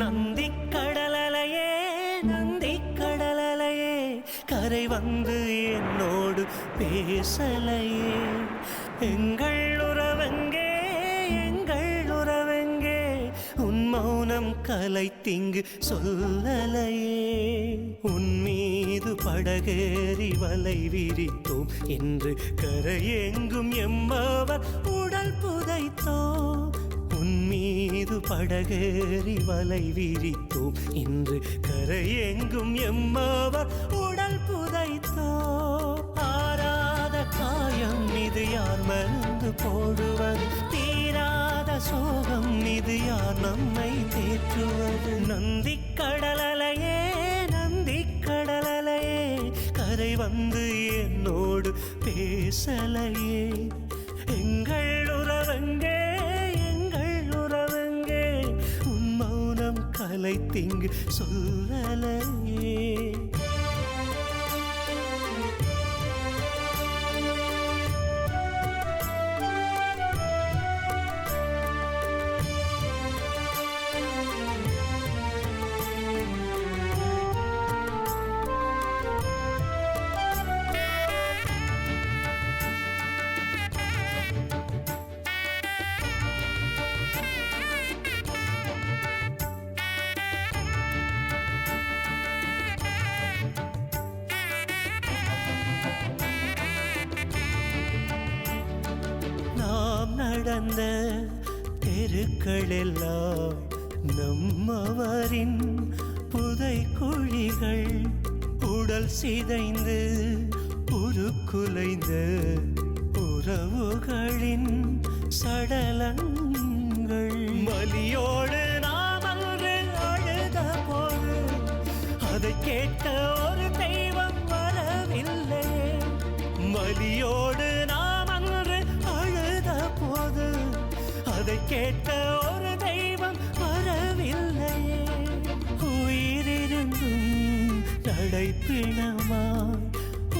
நந்தி கடலலையே நந்தி கடலலையே கரை வந்து என்னோடு பேசலையே. எங்கள் உறவெங்கே எங்கள் உறவெங்கே உன் மௌனம் கலைத்திங்கு சொல்லலையே. உன் மீது படகேறி வலை விரித்தோம் என்று கரையெங்கும் எம்மவர் உடல் புதைத்தோம். மீது படகேறி வலை விரித்தோம். இன்று கரையெங்கும் எம்மாவர் உடல் புதைத்தோ ஆராத காயம் இது யார் மருந்து போடுவது? தீராத சோகம் இது யார் நம்மை தேற்றுவது? நந்தி கடலலையே நந்தி கடலலையே கரை வந்து என்னோடு பேசலையே. மௌனம் கலைத்திங்கு சொல்லலையே நாம் தெருக்களெல்லாம் நம்மவரின் புதை குழிகள் உடல் சிதைந்து உருக்குலைந்த உறவுகளின் சடலங்கள். மலியோடு நாம் அன்று அழுத போது அதை கேட்க ஒரு தெய்வம் வரவில்லை. மலியோடு அதை கேட்ட ஒரு தெய்வம் வரவில்லையே. உயிரிருந்தும் நடைப்பிணமாய்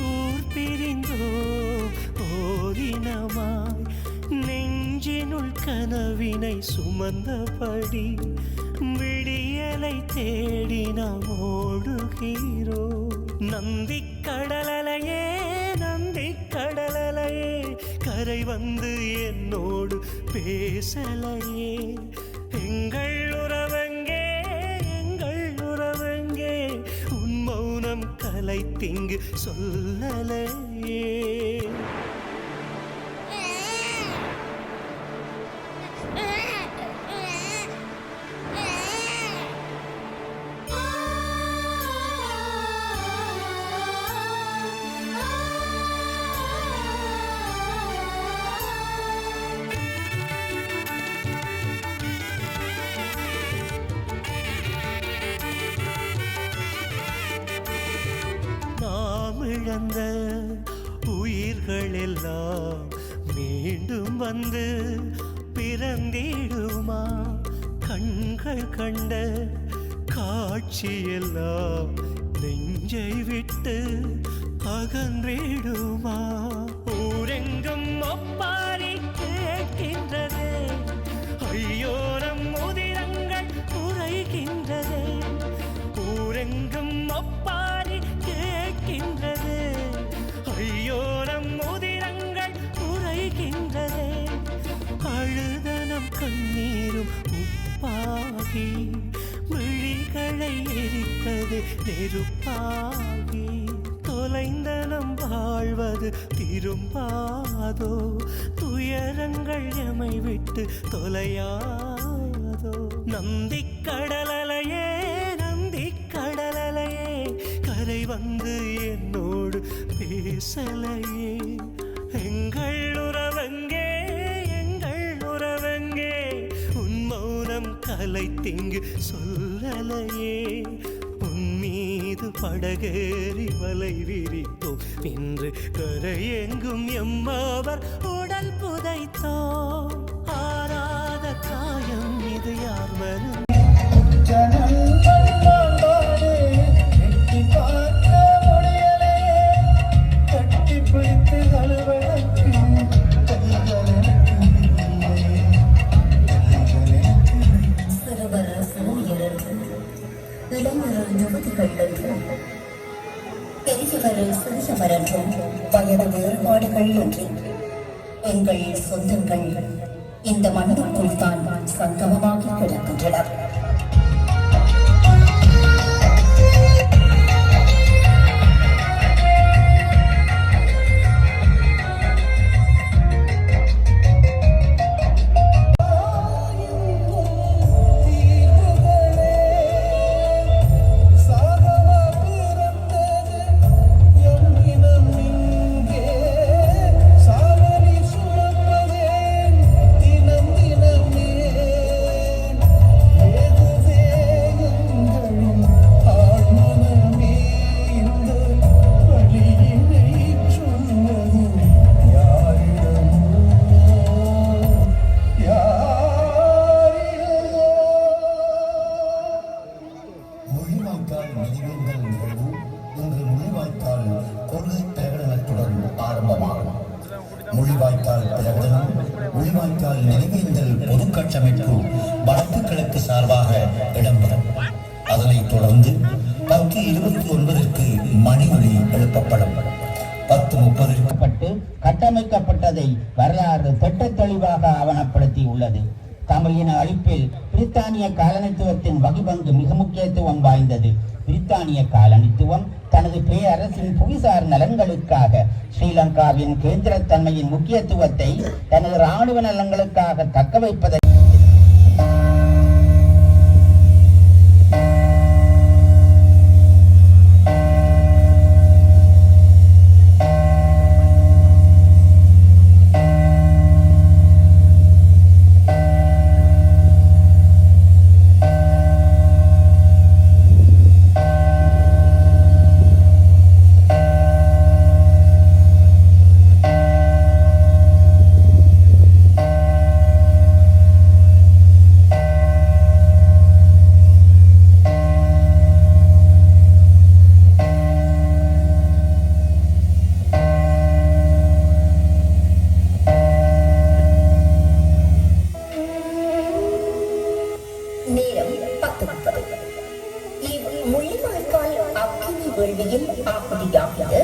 ஊர் பிரிந்தோ ஓரினமாய் நெஞ்சினுள் கனவினை சுமந்தபடி விடியலை தேடி நாம் ஓடுகிறோ நந்திக்கடலையே கடலலையே வரை வந்து என்னோடு பேசலையே? எங்கள் உறவெங்கே? எங்கள் உறவெங்கே? உன் மௌனம் கலைத்திங்கு சொல்லலையே. கண்கள் கண்ட காட்சியெல்லாம் நெஞ்சை விட்டு அகன்றிடுமா? ஊரெங்கும் அப்பா எரித்தது நெருப்பாகி தொலைந்தனம் வாழ்வது திரும்பாதோ? துயரங்கள் எமை விட்டு தொலையாதோ? நந்தி கடலலையே நந்தி கடலலையே கரை வந்து என்னோடு பேசலையே. எங்கள் உறவங்கே எங்கள் உறவெங்கே? உன் மௌனம் கலைத்திங்கு சொல்லலையே. படகேறி வலை விரித்தோம் இன்று கரையெங்கும் எம்மாவர் உடல் புதைத்தோம். ஆறாத காயம் இது யார் மனம் podían controlar. மொழிவாய்க்கால் நினைவேந்தல் பொதுக்கட்டமைப்பு வடக்கு கிழக்கு சார்பாக இடம்பெறும் தனது பேரரசின் புவிசார் நலன்களுக்காக ஸ்ரீலங்காவின் கேந்திரத்தன்மையின் முக்கியத்துவத்தை தனது இராணுவ நலன்களுக்காக தக்க வைப்பதை அக்கினி வேள்வியில் ஆகுதியாகிய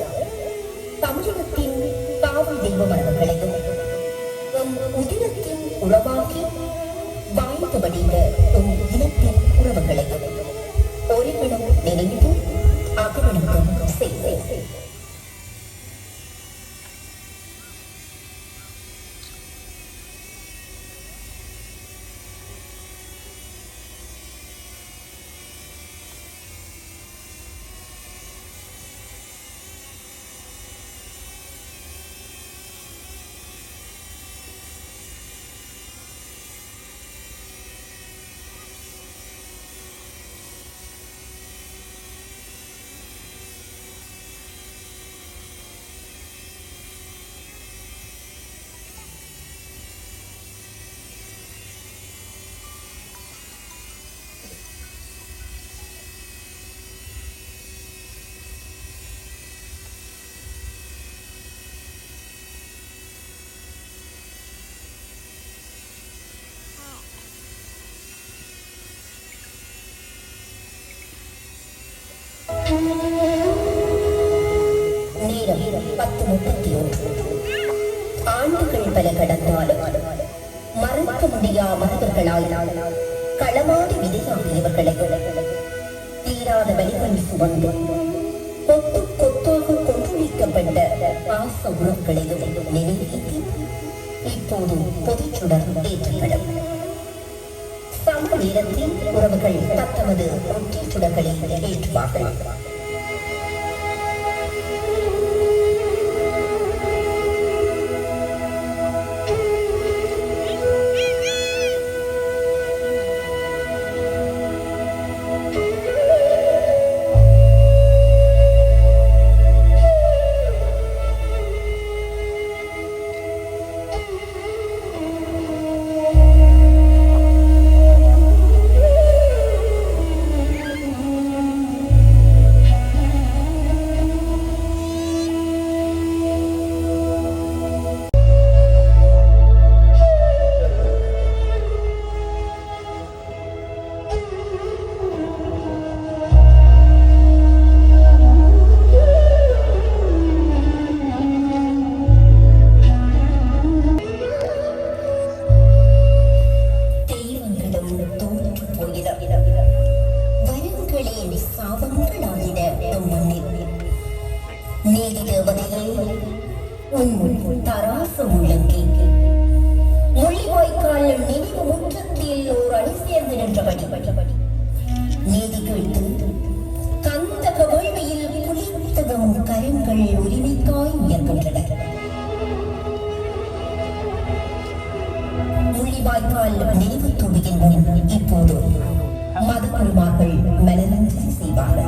தமிழகத்தின் காவல் தெய்வமரபுகளையும் எம் உதிரத்தின் உறவாகி வாழ்ந்து வடிந்த எம் இனத்தின் பல கடந்தாலும் மறக்க முடியா மனிதர்களால் களமாடி விதையாகியவர்களையும் தீராத வழிகள் சுமந்து கொத்து கொத்தாக கொன்றுவிக்கப்பட்ட பாச உறவுகளையும் நினைவேற்றி இப்போது பொதுச்சுடர் ஏற்றப்படும் சம நேரத்தில் உறவுகள் தத்தமது ஒற்றை சுடர்களை ஏற்றுவார்கள். உலகம் கருங்கள் உரிமைக்காய் இயங்குகின்றனர் முள்ளிவாய்க்கால் நினைவு தூவியின் இப்போது. மதகுருமார்கள் மலரஞ்சலி செய்வார்கள்.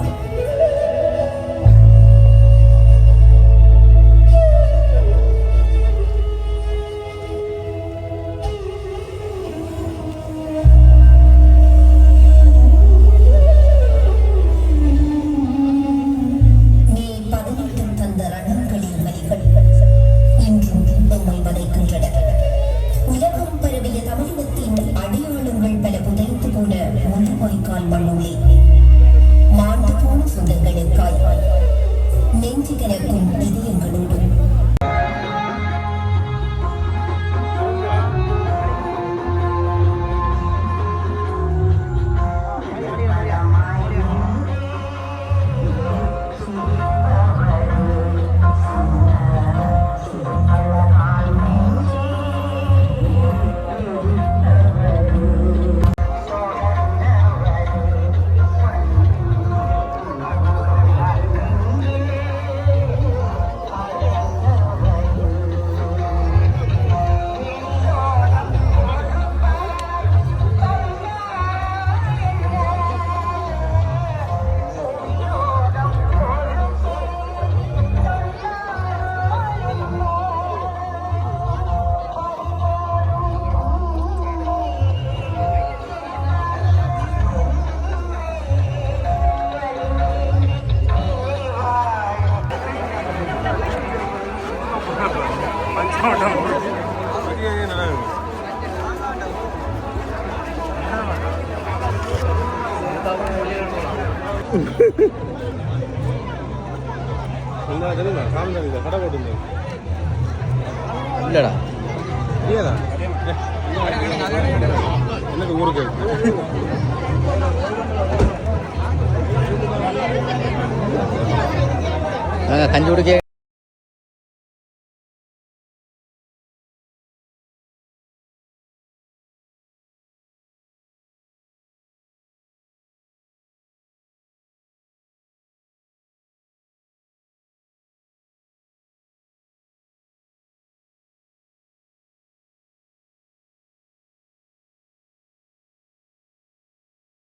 இல்லடா. இல்லடா. எனக்கு ஊருக்கு? நாங்கள் கஞ்சி குடிக்க